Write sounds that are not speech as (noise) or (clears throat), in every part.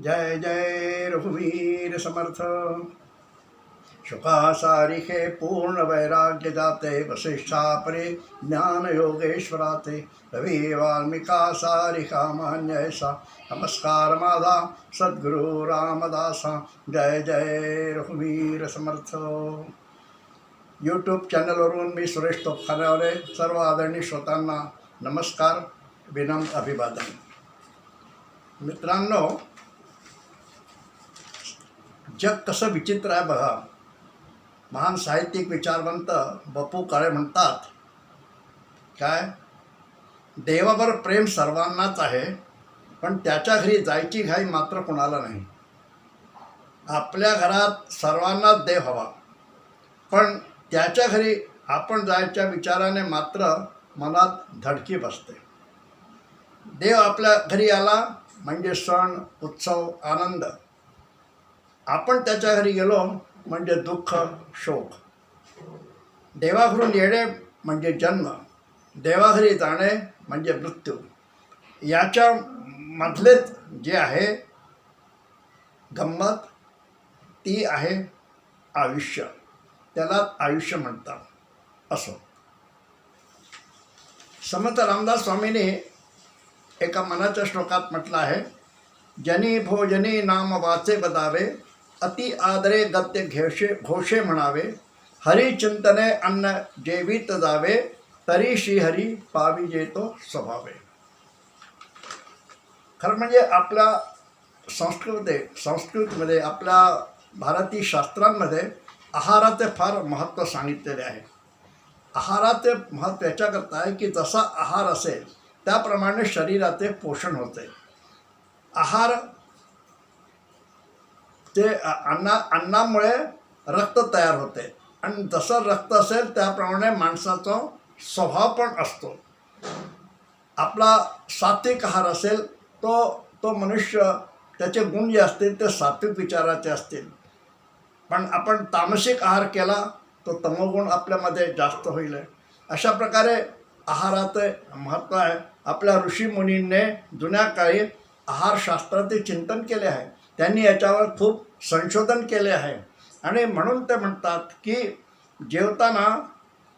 जय जय रघुवीर समर्थ। शुकासारिखे पूर्ण वैराग्य जाते वसिष्ठा परे ज्ञान योगेश्वराते रवी वाल्मिका सारिका मान्य ऐसा। नमस्कार माझा सद्गुरु रामदासा। जय जय रघुवीर समर्थ। यूट्यूब चॅनलवरून मी सुरेश तोपखान्यावरे सर्व आदरणीय श्रोतांना नमस्कार विनम्र अभिवादन. मित्रांनो जग कसं विचित्र आहे बघा. महान साहित्यिक विचारवंत बपू काळे म्हणतात काय? देवावर प्रेम सर्वांनाच आहे पण त्याच्या घरी जायची घाई मात्र कोणाला नाही. आपल्या घरात सर्वांनाच देव हवा. पण त्याच्या घरी आपण जायच्या विचाराने मात्र मनात धडकी बसते. देव आपल्या घरी आला म्हणजे सण उत्सव आनंद. आपण त्याच्या घरी गेलो म्हणजे दुःख शोक. देवाघरून येणे म्हणजे जन्म. देवाघरी जाणे म्हणजे मृत्यू. याच्या मधलेच जे आहे गंमत ती आहे आयुष्य. त्याला आयुष्य म्हणतात. असो. समर्थ रामदास स्वामीने एका मनाच्या श्लोकात म्हटलं आहे जनी भोजनी नाम वाचे बदावे अति आदरे गत्य घेशे घोषे म्हणावे हरिचिंतने अन्न जेवीत जावे तरी श्रीहरी पावी जेतो स्वभावे। खरं म्हणजे आपल्या संस्कृते संस्कृतमध्ये आपल्या भारतीय शास्त्रांमध्ये आहाराचे फार महत्त्व सांगितलेले आहे. आहाराचे महत्त्व याच्याकरता आहे की जसा आहार असेल त्याप्रमाणे शरीराचे पोषण होते. आहार ते अन्ना अन्नामुळे रक्त तयार होते. आणि जसं रक्त असेल त्याप्रमाणे माणसाचा स्वभाव पण असतो. आपला सात्विक आहार असेल तो तो मनुष्य त्याचे गुण जे असतील ते सात्विक विचाराचे असतील. पण आपण तामसिक आहार केला तो तमोगुण आपल्यामध्ये जास्त होईल. अशा प्रकारे आहाराचे महत्त्व आहे. आपल्या ऋषीमुनींनी जुन्या काळी आहारशास्त्राचे चिंतन केले आहे. त्यांनी याच्यावर खूप संशोधन केले आहे. आणि म्हणून ते म्हणतात की जेवताना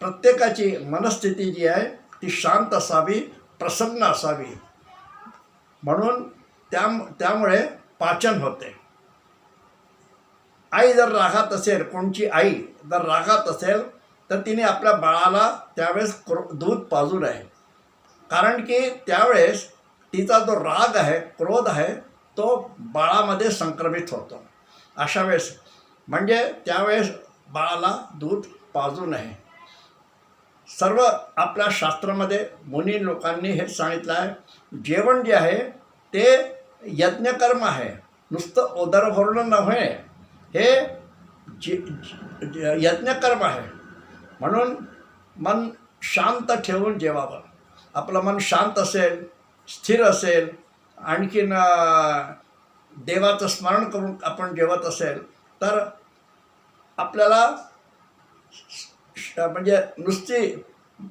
प्रत्येकाची मनस्थिती जी आहे ती शांत असावी प्रसन्न असावी. म्हणून त्या त्यामुळे पाचन होते. आई जर रागात असेल कोणची आई जर रागात असेल तर तिने आपल्या बाळाला त्यावेळेस क्रो दूध पाजू नये. कारण की त्यावेळेस तिचा जो राग आहे क्रोध आहे तो बाळामध्ये संक्रमित होतो. अशा वेळेस. म्हणजे त्यावेळेस बाळाला दूध पाजू नये. सर्व आपल्या शास्त्रामध्ये मुनी लोकांनी हे सांगितलं आहे जेवण जे आहे ते यज्ञकर्म आहे. नुसतं ओदर भरणं नव्हे हे जे यज्ञकर्म आहे. म्हणून मन शांत ठेवून जेवावं. आपलं मन शांत असेल स्थिर असेल आणखीन देवाचं स्मरण करून आपण जेवत असेल तर आपल्याला म्हणजे नुसती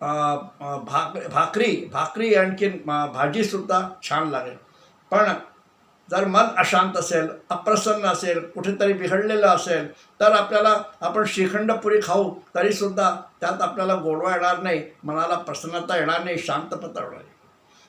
भाक भाकरी भाकरी आणखीन भाजीसुद्धा छान लागेल. पण जर मन अशांत असेल अप्रसन्न असेल कुठेतरी बिघडलेलं असेल तर आपल्याला आपण श्रीखंड पुरी खाऊ तरीसुद्धा त्यात आपल्याला गोडवा येणार नाही मनाला प्रसन्नता येणार नाही शांतपता येणार नाही.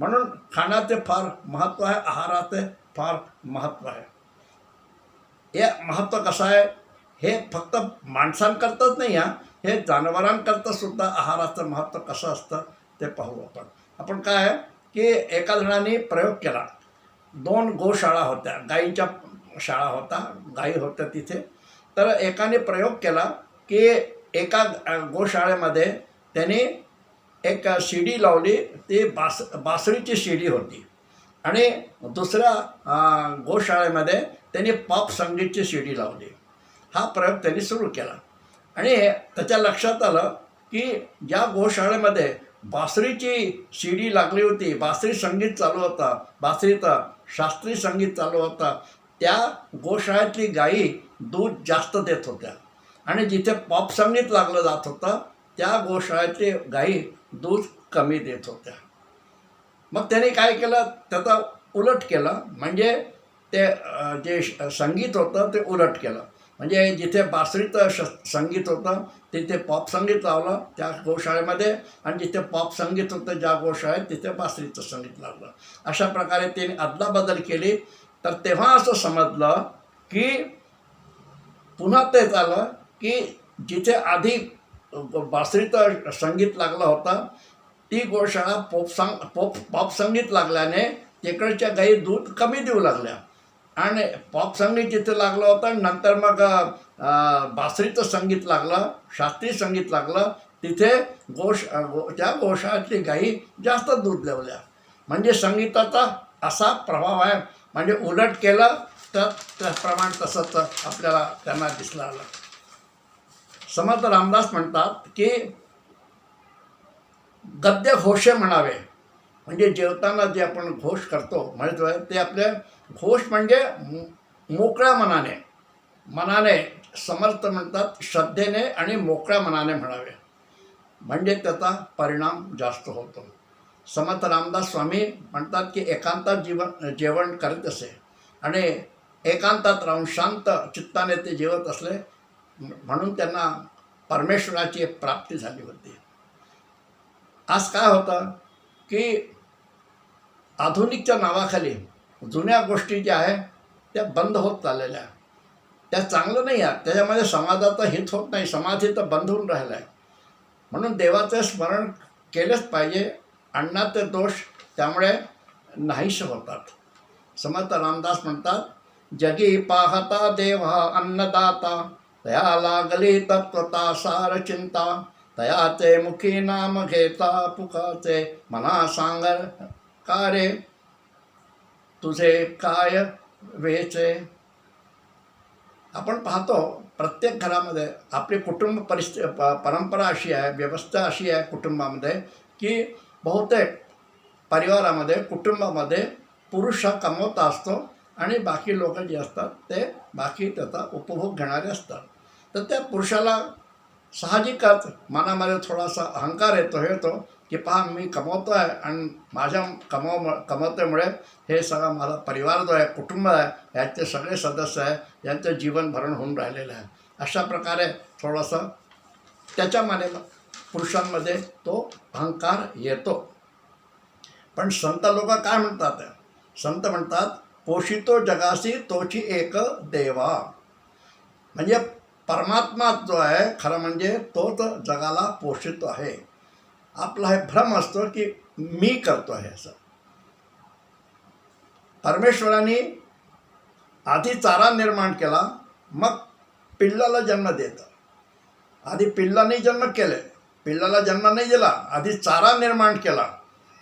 म्हणून खाण्याचे फार महत्त्व आहे आहाराचे फार महत्त्व आहे. हे महत्त्व कसं आहे? हे फक्त माणसांकरताच नाही हा. हे जनावरांकरता सुद्धा आहाराचं महत्त्व कसं असतं ते पाहू आपण. आपण काय आहे की एका जणाने प्रयोग केला. दोन गोशाळा होत्या. गाईंच्या शाळा होता गाई होत्या तिथे. तर एकाने प्रयोग केला की एका गोशाळेमध्ये त्याने एक शिडी लावली. ती बास बासरीची शिडी होती. आणि दुसऱ्या गोशाळेमध्ये त्यांनी पॉप संगीतची शिडी लावली. हा प्रयोग त्यांनी सुरू केला. आणि त्याच्या लक्षात आलं की ज्या गोशाळेमध्ये बासरीची शिडी लागली होती बासरी संगीत चालू होता बासरीचं शास्त्रीय संगीत चालू होता. त्या गोशाळेतली गायी दूध जास्त देत होत्या. आणि जिथे पॉप संगीत लागलं जात होतं त्या गोशाळेतली गायी दूध कमी देत होत्या. मग त्याने काय केलं? त्याचा उलट केलं. म्हणजे ते जे संगीत होतं ते उलट केलं. म्हणजे जिथे बासरीचं श संगीत होतं तिथे पॉप संगीत लावलं त्या गोशाळेमध्ये आणि जिथे पॉप संगीत होतं ज्या गोशाळेत तिथे बासरीचं संगीत लावलं. अशा प्रकारे त्यांनी अदलाबदल केली. तर तेव्हा असं समजलं की पुन्हा तेच आलं की जिथे आधी बासरीचं संगीत लागलं होतं ती गोशाळा पोप सांग पोप पॉप संगीत लागल्याने तिकडच्या गाई दूध कमी देऊ लागल्या. आणि पॉप संगीत जिथे लागलं होतं नंतर मग बासरीचं संगीत लागलं शास्त्रीय संगीत लागलं तिथे गोश गो त्या गोशाळातली गाई जास्त दूध लावल्या म्हणजे संगीताचा असा प्रभाव आहे. म्हणजे उलट केलं तर त्याप्रमाणे तसंच आपल्याला त्यांना दिसलं आलं. समर्थ रामदास म्हणतात की गद्य घोषे म्हणावे. म्हणजे जेवताना जे आपण घोष करतो म्हणतो ते आपले घोष म्हणजे मो- मोकळ्या मनाने. मनाने समर्थ म्हणतात श्रद्धेने आणि मोकळ्या मनाने म्हणावे. म्हणजे त्याचा परिणाम जास्त होतो. समर्थ रामदास स्वामी म्हणतात की एकांतात जीवन जेवण करत असे. आणि एकांतात राहून शांत चित्ताने ते जेवत असले म्हणून त्यांना परमेश्वराची प्राप्ती झाली होती. आज काय होतं की आधुनिकच्या नावाखाली जुन्या गोष्टी ज्या आहे त्या बंद होत चाललेल्या त्या चांगलं नाही आहे. त्याच्यामध्ये समाजाचं हित होत नाही. समाज हित बंद होऊन राहिलं आहे म्हणून देवाचं स्मरण केलंच पाहिजे. अण्णाचे दोष त्यामुळे नाहीसे होतात. समर्थ रामदास म्हणतात जगी पाहता देव हा अन्नदाता. दया लागली तत्वता सार चिंता. तयाचे मुखी नाम घेता पुकाचे मना सांगर कारे तुझे काय वेचे? आपण पाहतो प्रत्येक घरामध्ये आपली कुटुंब परिस्थिती प परंपरा अशी आहे व्यवस्था अशी आहे कुटुंबामध्ये की बहुतेक परिवारामध्ये कुटुंबामध्ये पुरुष हा कमवता असतो आणि बाकी लोक जे असतात ते बाकी त्याचा उपभोग घेणारे असतात. तर त्या पुरुषाला साहजिकच मनामध्ये थोडासा अहंकार येतो हे येतो की पहा मी कमवतो आहे आणि माझ्या कमाव कमवतेमुळे हे सगळा माझा परिवार जो आहे कुटुंब आहे याचे सगळे सदस्य आहे यांचं जीवन भरण होऊन राहिलेलं आहे. अशा प्रकारे थोडंसं त्याच्यामध्ये पुरुषांमध्ये तो अहंकार येतो. पण संत लोक काय म्हणतात? संत म्हणतात पोषितो जगासी तोची एक देवा. म्हणजे परमात्मा जो आहे खरं म्हणजे तोच जगाला पोषितो आहे. आपला हे भ्रम असतो की मी करतो आहे असं. परमेश्वराने आधी चारा निर्माण केला मग पिल्लाला जन्म देतं. आधी पिल्लाने जन्म केले पिल्लाला जन्म नाही दिला आधी चारा निर्माण केला.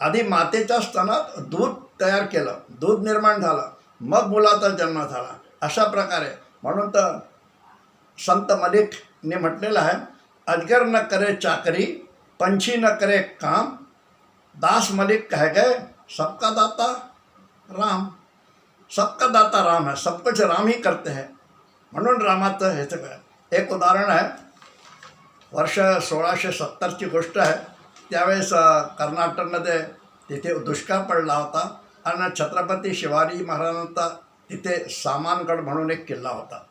आधी मातेच्या स्तनात दूध तयार केलं दूध निर्माण झालं मग मुलाचा जन्म झाला. अशा प्रकारे. म्हणून तर संत मलिकने म्हटलेलं आहे अजगर न करे चाकरी पंछी न करे काम दास मलिक कह गए सबका दाता राम। सबका दाता राम है सब कुछ राम ही करते हैं। म्हणून रामाचं हे एक उदाहरण आहे वर्ष सोळाशे सत्तरची गोष्ट आहे त्यावेळेस कर्नाटकमध्ये तिथे दुष्काळ पडला होता आणि छत्रपती शिवाजी महाराजांचा तिथे सामानगड म्हणून एक किल्ला होता.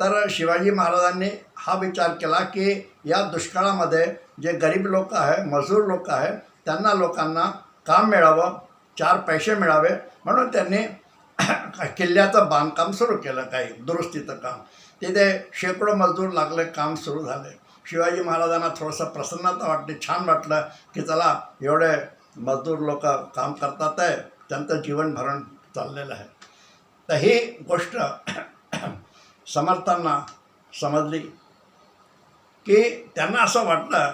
तर शिवाजी महाराजांनी हा विचार केला की या दुष्काळामध्ये जे गरीब लोक आहे मजूर लोक आहे त्यांना लोकांना काम मिळावं चार पैसे मिळावे म्हणून त्यांनी (clears throat) किल्ल्याचं बांधकाम सुरू केलं काही दुरुस्तीचं काम. तिथे शेकडो मजदूर लागले काम सुरू झाले. शिवाजी महाराजांना थोडंसं प्रसन्नता वाटली छान वाटलं की चला एवढे मजदूर लोक काम करतात आहे त्यांचं जीवन भरण चाललेलं आहे. तर ही गोष्ट (clears throat) समर्थांना समजली की त्यांना असं वाटलं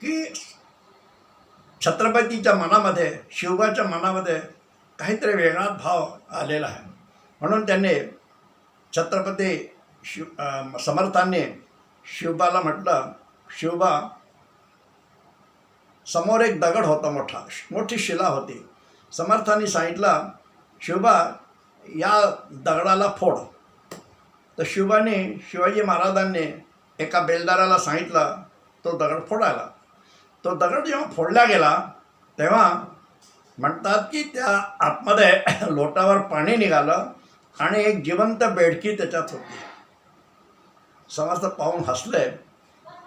की छत्रपतीच्या मनामध्ये शिवबाच्या मनामध्ये काहीतरी वेगळा भाव आलेला आहे. म्हणून त्यांनी छत्रपती शिव समर्थांनी शिवबाला म्हटलं शिवबा समोर एक दगड होता मोठा मोठी शिला होती. समर्थांनी सांगितलं शिवबा या दगडाला फोड. तर शिवाने शिवाजी महाराजांनी एका बेलदाराला सांगितलं तो दगड फोडायला. तो दगड जेव्हा फोडला गेला तेव्हा म्हणतात की त्या आतमध्ये (coughs) लोटावर पाणी निघालं आणि एक जिवंत बेडकी त्याच्यात होती. समर्थ पाहून हसले.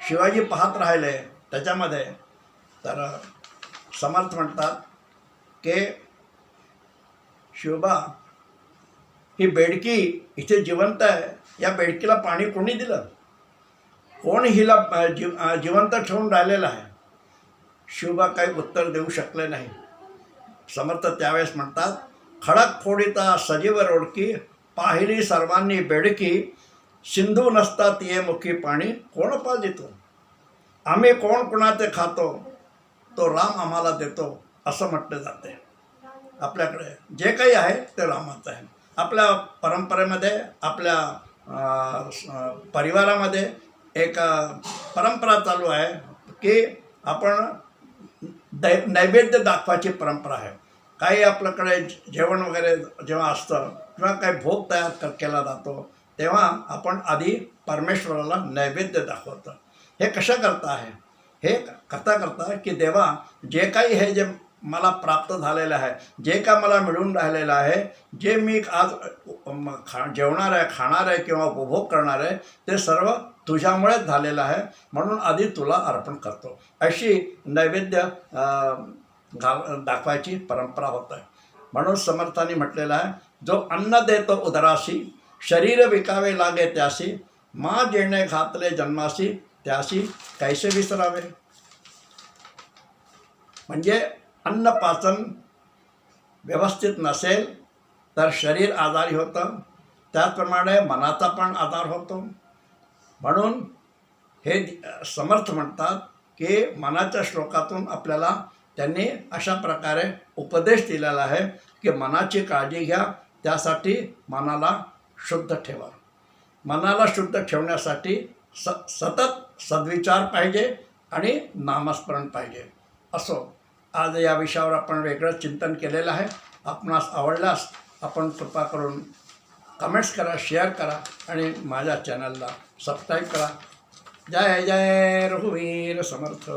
शिवाजी पाहत राहिले त्याच्यामध्ये. तर समर्थ म्हणतात की शिवबा ही बेडकी इथे जिवंत आहे. या बेडकीला पाणी कोणी दिलं? कोण हिला जिव जीव जिवंत ठेवून राहिलेला आहे? शिवबा काही उत्तर देऊ शकले नाही. समर्थ त्यावेळेस म्हणतात खडक फोडिता सजीव रोडकी पाहिली सर्वांनी बेडकी सिंधू नसता ये मुखी पाणी कोण पाजितो? आम्ही कोण कुणाचे खातो? तो राम आम्हाला देतो असं म्हटलं जाते. आपल्याकडे जे काही आहे ते रामाचं आहे. आपल्या परंपरेमध्ये आपल्या स- परिवारामध्ये एक परंपरा चालू आहे की आपण दै नैवेद्य दाखवायची परंपरा आहे. काही आपल्याकडे जेवण वगैरे जेव्हा असतं किंवा काही भोग तयार कर केला जातो तेव्हा आपण आधी परमेश्वराला नैवेद्य दाखवतो. हे कशा करता आहे? हे करता करता की देवा जे काही हे जे मला प्राप्त झालेलं आहे. जे काय मला मिळून राहिलेलं आहे जे मी आज खा जेवणार आहे खाणार आहे किंवा उपभोग करणार आहे ते सर्व तुझ्यामुळेच झालेलं आहे. म्हणून आधी तुला अर्पण करतो. अशी नैवेद्य घाल दाखवायची परंपरा होत आहे. म्हणून समर्थांनी म्हटलेलं आहे जो अन्न देतो उदराशी शरीर विकावे लागे त्याशी मा जेणे घातले जन्माशी त्याशी कैसे विसरावे? म्हणजे अन्नपाचन व्यवस्थित नसेल तर शरीर आजारी होतं. त्याचप्रमाणे मनाचा पण आधार होतो. म्हणून हे समर्थ म्हणतात की मनाच्या श्लोकातून आपल्याला त्यांनी अशा प्रकारे उपदेश दिलेला आहे की मनाची काळजी घ्या त्यासाठी मनाला शुद्ध ठेवा. मनाला शुद्ध ठेवण्यासाठी स सतत सद्विचार पाहिजे आणि नामस्मरण पाहिजे. असो. आज या विषयावर आपण वेगळं चिंतन केलेलं आहे. आपणास आवडल्यास आपण कृपा करून कमेंट्स करा शेअर करा आणि माझ्या चॅनलला सबस्क्राईब करा. जय जय रघुवीर समर्थ.